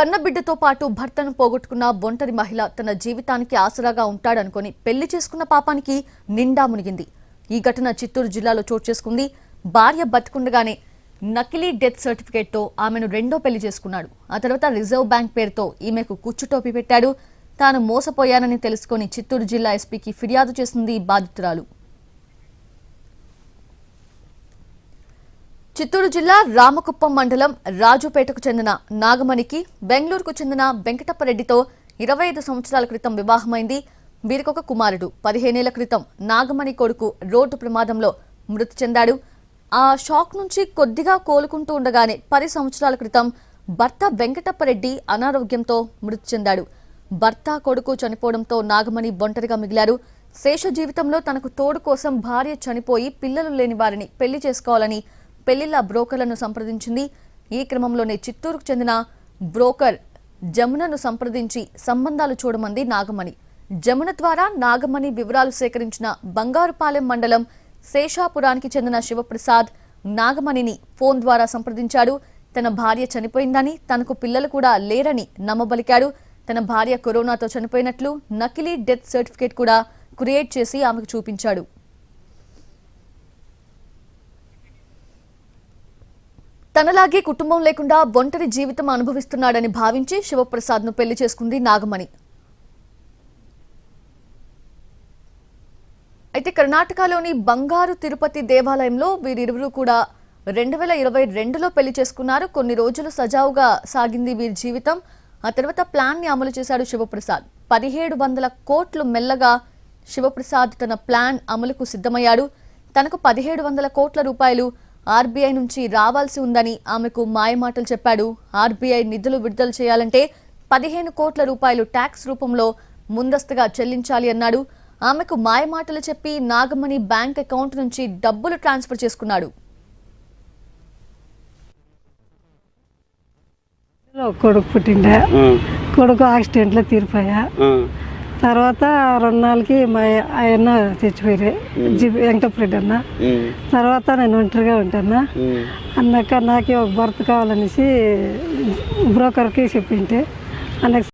కన్నబిడ్డతో పాటు భర్తను పోగొట్టుకున్న ఒంటరి మహిళ తన జీవితానికి ఆసరాగా ఉంటాడనుకొని పెళ్ళి చేసుకున్న పాపానికి నిండా మునిగింది. ఈ ఘటన చిత్తూరు జిల్లాలో చోటు చేసుకుంది. భార్య బతికుండగానే నకిలీ డెత్ సర్టిఫికేట్తో ఆమెను రెండో పెళ్ళి చేసుకున్నాడు. ఆ తర్వాత రిజర్వ్ బ్యాంక్ పేరుతో ఈమెకు కుచ్చుటోపి పెట్టాడు. తాను మోసపోయానని తెలుసుకొని చిత్తూరు జిల్లా ఎస్పీకి ఫిర్యాదు చేసింది బాధితురాలు. చిత్తూరు జిల్లా రామకుప్పం మండలం రాజుపేటకు చెందిన నాగమణికి బెంగళూరుకు చెందిన వెంకటప్పరెడ్డితో ఇరవై ఐదు సంవత్సరాల క్రితం వివాహమైంది వీరికొక కుమారుడు. పదిహేనేళ్ళ క్రితం నాగమణి కొడుకు రోడ్డు ప్రమాదంలో మృతి చెందాడు. ఆ షాక్ నుంచి కొద్దిగా కోలుకుంటూ ఉండగానే పది సంవత్సరాల క్రితం భర్త వెంకటప్పరెడ్డి అనారోగ్యంతో మృతి చెందాడు. భర్త కొడుకు చనిపోవడంతో నాగమణి ఒంటరిగా మిగిలారు. శేష జీవితంలో తనకు తోడు కోసం భార్య చనిపోయి పిల్లలు లేని వారిని పెళ్ళి చేసుకోవాలని పెళ్ళిళ్ళ బ్రోకర్లను సంప్రదించింది. ఈ క్రమంలోనే చిత్తూరుకు చెందిన బ్రోకర్ జమునను సంప్రదించి సంబంధాలు చూడమంది నాగమణి. జమున ద్వారా నాగమణి వివరాలు సేకరించిన బంగారుపాలెం మండలం శేషాపురానికి చెందిన శివప్రసాద్ నాగమణిని ఫోన్ ద్వారా సంప్రదించాడు. తన భార్య చనిపోయిందని తనకు పిల్లలు కూడా లేరని నమ్మబలికాడు. తన భార్య కరోనాతో చనిపోయినట్లు నకిలీ డెత్ సర్టిఫికేట్ కూడా క్రియేట్ చేసి ఆమెకు చూపించాడు. తనలాగే కుటుంబం లేకుండా ఒంటరి జీవితం అనుభవిస్తున్నాడని భావించి శివప్రసాద్ను పెళ్ళి చేసుకుంది నాగమణి. అయితే కర్ణాటకలోని బంగారు తిరుపతి దేవాలయంలో వీరిరువురు కూడా రెండు వేల ఇరవై రెండులో పెళ్ళి చేసుకున్నారు. కొన్ని రోజులు సజావుగా సాగింది వీరి జీవితం. ఆ తర్వాత ప్లాన్ని అమలు చేశాడు శివప్రసాద్. పదిహేడు వందల కోట్లు మెల్లగా శివప్రసాద్ తన ప్లాన్ అమలుకు సిద్ధమయ్యాడు. తనకు పదిహేడు వందల కోట్ల రూపాయలు ఆర్బీఐ నుంచి రావాల్సి ఉందని ఆమెకు మాయమాటలు చెప్పాడు. ఆర్బీఐ నిధులు విడుదల చేయాలంటే పదిహేను కోట్ల రూపాయలు ట్యాక్స్ రూపంలో ముందస్తుగా చెల్లించాలి అన్నాడు. ఆమెకు మాయమాటలు చెప్పి నాగమణి బ్యాంక్ అకౌంట్ నుంచి డబ్బులు ట్రాన్స్ఫర్ చేసుకున్నాడు. కొడుకు పుట్టిండే. కొడుకు యాక్సిడెంట్లో తీరిపోయా. తర్వాత రెండు నాలుగుకి మా ఆయన చచ్చిపోయారు. జి వెంకటరెడ్డి అన్న. తర్వాత నేను ఒంటరిగా ఉంటాను? అన్నాక నాకే ఒక భర్త కావాలనేసి బ్రోకర్కి చెప్పింటే. అన్నకు